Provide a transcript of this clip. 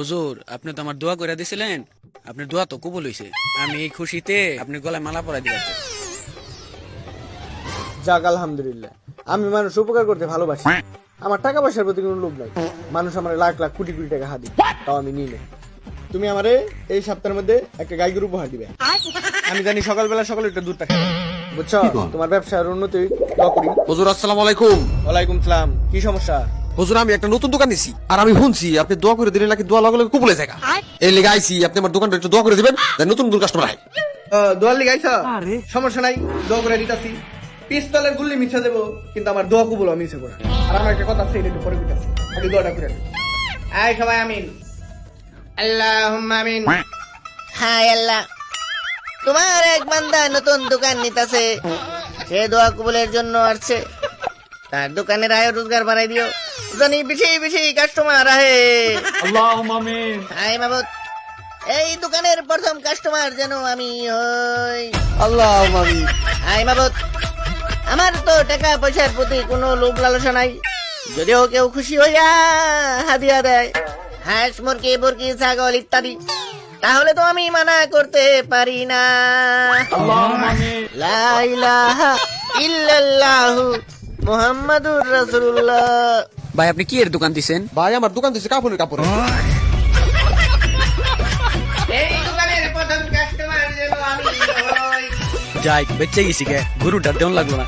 হুজুর আপনি তো আমার দোয়া করে দিছিলেন। আপনার দোয়া তো কবুল হইছে। আমি এই খুশিতে আপনি গলায় মালা পরাই দিয়েছেন যাক আলহামদুলিল্লাহ। আমি মানুষ উপকার করতে ভালোবাসি। আমার টাকা পয়সার প্রতি কোনো লোভ নাই। মানুষ আমার লাখ লাখ কোটি কোটি টাকা হাদি তাও আমি নিই না তুমি আমারে এই সপ্তাহের মধ্যে একটা গাই গরু উপহার দিবে। আমি জানি সকালবেলা সকালে একটা দুধ টাকা বুঝছ? তোমার ব্যবসার উন্নতি করি হুজুর আসসালামু আলাইকুম। ওয়ালাইকুম সালাম। কি সমস্যা? হুজুর আমি একটা নতুন দোকান নিছি। আর আমি শুনছি আপনি দোয়া করে দিলেন নাকি দোয়া লাগালে কুবলে জায়গা। এই লেগে আইছি আপনি আমার দোকানটা একটু দোয়া করে দিবেন তাই নতুন নতুন কাস্টমার হয় দোয়ার লিগাইছ সমস্যা নাই দোয়া করে দিতাছি। পিস্তলের গুল্লি মিশা দেবো কিন্তু আমার দোয়া কবুল আমি মিশে করে আর আমার একটা কথা আছে এটা একটু পরে কইতাছি। আগে দোয়াটা করে। আয় সবাই আমিন। আল্লাহুম্মা আমিন। হাই আল্লাহ। তোমার এক বান্দা নতুন দোকান নিতেছে সে দোয়া কবুলের জন্য আসছে। তার দোকানের আয় রোজগার বাড়াই দিও। জানি বেশি বেশি কাস্টমার আহে। হাই মাবুদ। এই দোকানের প্রথম কাস্টমার যেন আমি হই। আল্লাহ আমিন। হাই মাবুদ। আমার তো টাকা পয়সার প্রতি কোনো লোভ লালসা নাই। যদিও কেউ খুশি হইয়া হাদিয়া দেয়। হাঁস মুরগি মুরগি ছাগল ইত্যাদি। তাহলে তো আমি মানা করতে পারি না। লা ইলাহা ইল্লাল্লাহু। মুহাম্মাদুর রাসূলুল্লাহ। ভাই আপনি কি এর দোকান দিছেন? ভাই আমার দোকান দিচ্ছে কাপড়ের কাপড় এই দোকানের প্রথম কাস্টমার যেন আমি হই যাই বেঁচে গেছি গে। গরুটা দেন লাগল না।